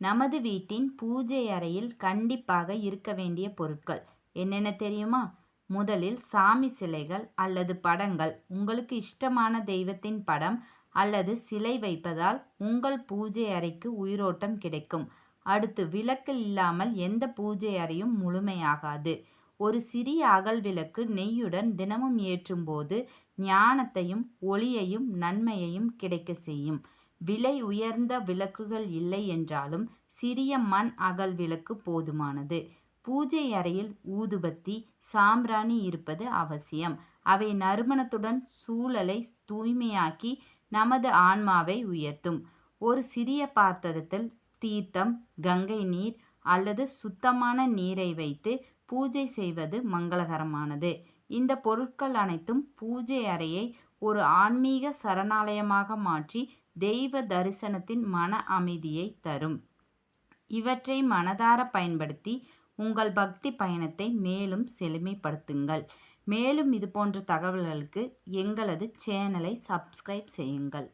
நமது வீட்டின் பூஜை அறையில் கண்டிப்பாக இருக்க வேண்டிய பொருட்கள். என்னென்ன தெரியுமா? முதலில் சாமி சிலைகள் அல்லது படங்கள். உங்களுக்கு இஷ்டமான தெய்வத்தின் படம் அல்லது சிலை வைப்பதால் உங்கள் பூஜை அறைக்கு உயிரோட்டம் கிடைக்கும். அடுத்து விளக்கு இல்லாமல் எந்த பூஜை அறையும் முழுமையாகாது. ஒரு சிறிய அகல் விளக்கு நெய்யுடன் தினமும் ஏற்றும் போது ஞானத்தையும் ஒளியையும் நன்மையையும் கிடைக்க செய்யும். விலை உயர்ந்த விளக்குகள் இல்லை என்றாலும் சிறிய மண் அகல் விளக்கு போதுமானது. பூஜை அறையில் ஊதுபத்தி சாம்பிராணி இருப்பது அவசியம். அவை நறுமணத்துடன் சூழலை தூய்மையாக்கி நமது ஆன்மாவை உயர்த்தும். ஒரு சிறிய பாத்திரத்தில் தீர்த்தம் கங்கை நீர் அல்லது சுத்தமான நீரை வைத்து பூஜை செய்வது மங்களகரமானது. இந்த பொருட்கள் அனைத்தும் பூஜை அறையை ஒரு ஆன்மீக சரணாலயமாக மாற்றி தெய்வ தரிசனத்தின் மன அமைதியை தரும். இவற்றை மனதார பயன்படுத்தி உங்கள் பக்தி பயணத்தை மேலும் செழுமைப்படுத்துங்கள். மேலும் இது போன்ற தகவல்களுக்கு எங்களது சேனலை சப்ஸ்கிரைப் செய்யுங்கள்.